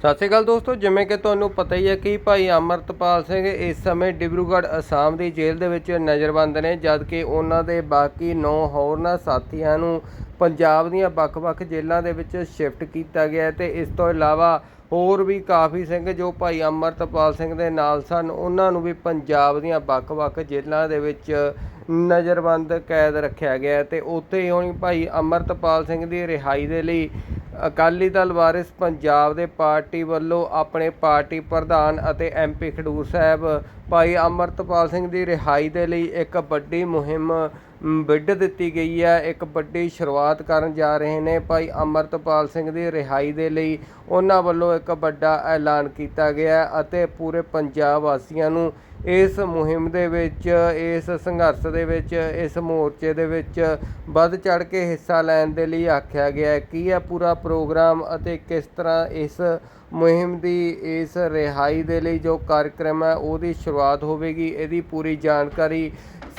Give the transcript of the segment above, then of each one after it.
ਸਤਿ ਸ਼੍ਰੀ ਅਕਾਲ ਦੋਸਤੋ, ਜਿਵੇਂ ਕਿ ਤੁਹਾਨੂੰ ਪਤਾ ਹੀ ਹੈ ਕਿ ਭਾਈ ਅਮਰਤਪਾਲ ਸਿੰਘ ਇਸ ਸਮੇਂ ਡਿਬਰੂਗੜ੍ਹ ਅਸਾਮ ਦੀ ਜੇਲ੍ਹ ਦੇ ਵਿੱਚ ਨਜ਼ਰਬੰਦ ਨੇ ਜਦ ਕਿ ਉਹਨਾਂ ਦੇ ਬਾਕੀ 9 ਹੋਰਨਾਂ ਸਾਥੀਆਂ ਨੂੰ ਪੰਜਾਬ ਦੀਆਂ ਵੱਖ-ਵੱਖ ਜੇਲ੍ਹਾਂ ਦੇ ਵਿੱਚ ਸ਼ਿਫਟ ਕੀਤਾ ਗਿਆ ਹੈ ਤੇ ਇਸ ਤੋਂ ਇਲਾਵਾ ਹੋਰ ਵੀ ਕਾਫੀ ਸਿੰਘ ਜੋ ਭਾਈ ਅਮਰਤਪਾਲ ਸਿੰਘ ਦੇ ਨਾਲ ਸਨ, ਉਹਨਾਂ ਨੂੰ ਵੀ ਪੰਜਾਬ ਦੀਆਂ ਵੱਖ-ਵੱਖ ਜੇਲ੍ਹਾਂ ਦੇ ਵਿੱਚ ਨਜ਼ਰਬੰਦ ਕੈਦ ਰੱਖਿਆ ਗਿਆ ਹੈ ਤੇ ਉੱਥੇ ਹੀ ਹੁਣ ਭਾਈ ਅਮਰਤਪਾਲ ਸਿੰਘ ਦੀ ਰਿਹਾਈ ਦੇ ਲਈ ਅਕਾਲੀ ਦਲ ਵਾਰਿਸ ਪੰਜਾਬ ਦੇ ਪਾਰਟੀ ਵੱਲੋਂ ਆਪਣੇ ਪਾਰਟੀ ਪ੍ਰਧਾਨ ਅਤੇ ਐਮਪੀ ਖਡੂਰ ਸਾਹਿਬ ਭਾਈ ਅਮਰਤਪਾਲ ਸਿੰਘ ਦੀ ਰਿਹਾਈ ਦੇ ਲਈ ਇੱਕ ਵੱਡੀ ਮੁਹਿੰਮ ਵਿੱਢ ਦਿੱਤੀ ਗਈ ਹੈ। ਇੱਕ ਵੱਡੀ ਸ਼ੁਰੂਆਤ ਕਰਨ ਜਾ ਰਹੇ ਨੇ ਭਾਈ ਅਮਰਤਪਾਲ ਸਿੰਘ ਦੀ ਰਿਹਾਈ ਦੇ ਲਈ। ਉਹਨਾਂ ਵੱਲੋਂ ਇੱਕ ਵੱਡਾ ਐਲਾਨ ਕੀਤਾ ਗਿਆ ਅਤੇ ਪੂਰੇ ਪੰਜਾਬ ਵਾਸੀਆਂ ਨੂੰ ਇਸ ਮੁਹਿੰਮ ਦੇ ਵਿੱਚ ਇਸ ਸੰਘਰਸ਼ ਦੇ ਵਿੱਚ ਇਸ ਮੋਰਚੇ ਦੇ ਵਿੱਚ ਵੱਧ ਚੜ ਕੇ ਹਿੱਸਾ ਲੈਣ ਦੇ ਲਈ ਆਖਿਆ ਗਿਆ ਹੈ। ਕੀ ਹੈ ਪੂਰਾ ਪ੍ਰੋਗਰਾਮ ਅਤੇ ਕਿਸ ਤਰ੍ਹਾਂ ਇਸ ਮੁਹਿੰਮ ਦੀ ਇਸ ਰਿਹਾਈ ਦੇ ਲਈ ਜੋ ਕਾਰਜਕ੍ਰਮ ਹੈ ਉਹਦੀ ਸ਼ੁਰੂਆਤ ਹੋਵੇਗੀ ਇਹਦੀ ਪੂਰੀ ਜਾਣਕਾਰੀ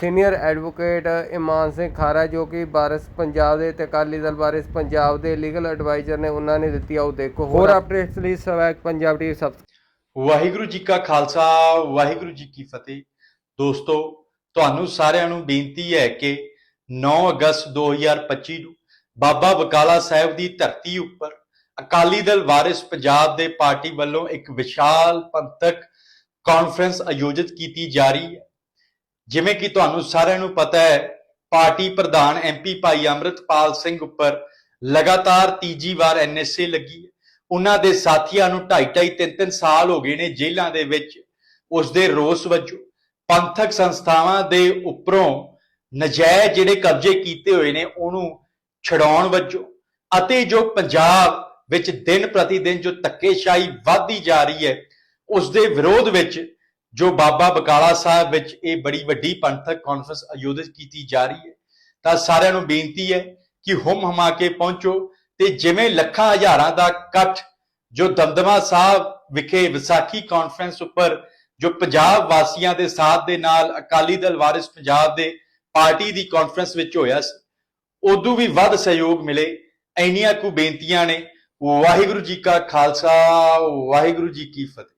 ਸੀਨੀਅਰ ਐਡਵੋਕੇਟ ਇਮਾਨ ਸਿੰਘ ਖਾਰਾ ਜੋ ਕਿ ਵਾਰਿਸ ਪੰਜਾਬ ਦੇ ਤੇ ਅਕਾਲੀ ਦਲ ਵਾਰਿਸ ਪੰਜਾਬ ਦੇ ਲੀਗਲ ਐਡਵਾਈਜ਼ਰ ਨੇ ਉਹਨਾਂ ਨੇ ਦਿੱਤੀ ਆਓ ਦੇਖੋ। ਹੋਰ ਅਪਡੇਟਸ ਲਈ ਸਵੈਕ ਪੰਜਾਬ ਟੀਵੀ ਸਬ ਵਾਹਿਗੁਰੂ ਜੀ ਕਾ ਖਾਲਸਾ, ਵਾਹਿਗੁਰੂ ਜੀ ਕੀ ਫਤਿਹ। ਦੋਸਤੋ, ਤੁਹਾਨੂੰ ਸਾਰਿਆਂ ਨੂੰ ਬੇਨਤੀ ਹੈ ਕਿ 9 ਅਗਸਤ 2025 ਨੂੰ ਬਾਬਾ ਬਕਾਲਾ ਸਾਹਿਬ ਦੀ ਧਰਤੀ ਉੱਪਰ ਅਕਾਲੀ ਦਲ ਵਾਰਿਸ ਪੰਜਾਬ ਦੇ ਪਾਰਟੀ ਵੱਲੋਂ ਇੱਕ ਵਿਸ਼ਾਲ ਪੰਥਕ ਕਾਨਫਰੰਸ ਆਯੋਜਿਤ ਕੀਤੀ ਜਾ ਰਹੀ ਹੈ। ਜਿਵੇਂ ਕਿ ਤੁਹਾਨੂੰ ਸਾਰਿਆਂ ਨੂੰ ਪਤਾ ਹੈ, ਪਾਰਟੀ ਪ੍ਰਧਾਨ ਐਮਪੀ ਭਾਈ ਅੰਮ੍ਰਿਤਪਾਲ ਸਿੰਘ ਉੱਪਰ ਲਗਾਤਾਰ ਤੀਜੀ ਵਾਰ ਐਨਐਸਏ ਲੱਗੀ ਹੈ। ਉਹਨਾਂ ਦੇ ਸਾਥੀਆਂ ਨੂੰ 2.5 3-3 ਸਾਲ ਹੋ ਗਏ ਨੇ ਜੇਲ੍ਹਾਂ ਦੇ ਵਿੱਚ। ਉਸ ਦੇ ਰੋਸ ਵਜੋਂ ਪੰਥਕ ਸੰਸਥਾਵਾਂ ਦੇ ਉੱਪਰੋਂ ਨਜਾਇਜ਼ ਜਿਹੜੇ ਕਬਜ਼ੇ ਕੀਤੇ ਹੋਏ ਨੇ, ਉਹਨੂੰ ਛਡਾਉਣ ਵਜੋਂ ਅਤੇ ਜੋ ਪੰਜਾਬ ਵਿੱਚ ਦਿਨ ਪ੍ਰਤੀ ਦਿਨ ਜੋ ਧੱਕੇਸ਼ਾਹੀ ਵਧਦੀ ਜਾ ਰਹੀ ਹੈ, ਉਸ ਦੇ ਵਿਰੋਧ ਵਿੱਚ ਜੋ ਬਾਬਾ ਬਕਾਲਾ ਸਾਹਿਬ ਵਿੱਚ ਇਹ ਬੜੀ ਵੱਡੀ ਪੰਥਕ ਕਾਨਫਰੰਸ ਆਯੋਜਿਤ ਕੀਤੀ ਜਾ ਰਹੀ ਹੈ, ਤਾਂ ਸਾਰਿਆਂ ਨੂੰ ਬੇਨਤੀ ਹੈ ਕਿ ਹੁਮ ਹਮਾ ਕੇ ਪਹੁੰਚੋ ਤੇ ਜਿਵੇਂ ਲੱਖਾਂ ਹਜ਼ਾਰਾਂ ਦਾ ਇਕੱਠ ਜੋ ਦਮਦਮਾ ਸਾਹਿਬ ਵਿਖੇ ਵਿਸਾਖੀ ਕਾਨਫਰੰਸ ਉੱਪਰ ਜੋ ਪੰਜਾਬ ਵਾਸੀਆਂ ਦੇ ਸਾਥ ਦੇ ਨਾਲ ਅਕਾਲੀ ਦਲ ਵਾਰਿਸ ਪੰਜਾਬ ਦੇ ਪਾਰਟੀ ਦੀ ਕਾਨਫਰੰਸ ਵਿੱਚ ਹੋਇਆ ਸੀ, ਉਦੋਂ ਵੀ ਵੱਧ ਸਹਿਯੋਗ ਮਿਲੇ, ਇੰਨੀਆਂ ਕੁ ਬੇਨਤੀਆਂ ਨੇ, ਵਾਹਿਗੁਰੂ ਜੀ ਕਾ ਖਾਲਸਾ, ਵਾਹਿਗੁਰੂ ਜੀ ਕੀ ਫਤਿਹ।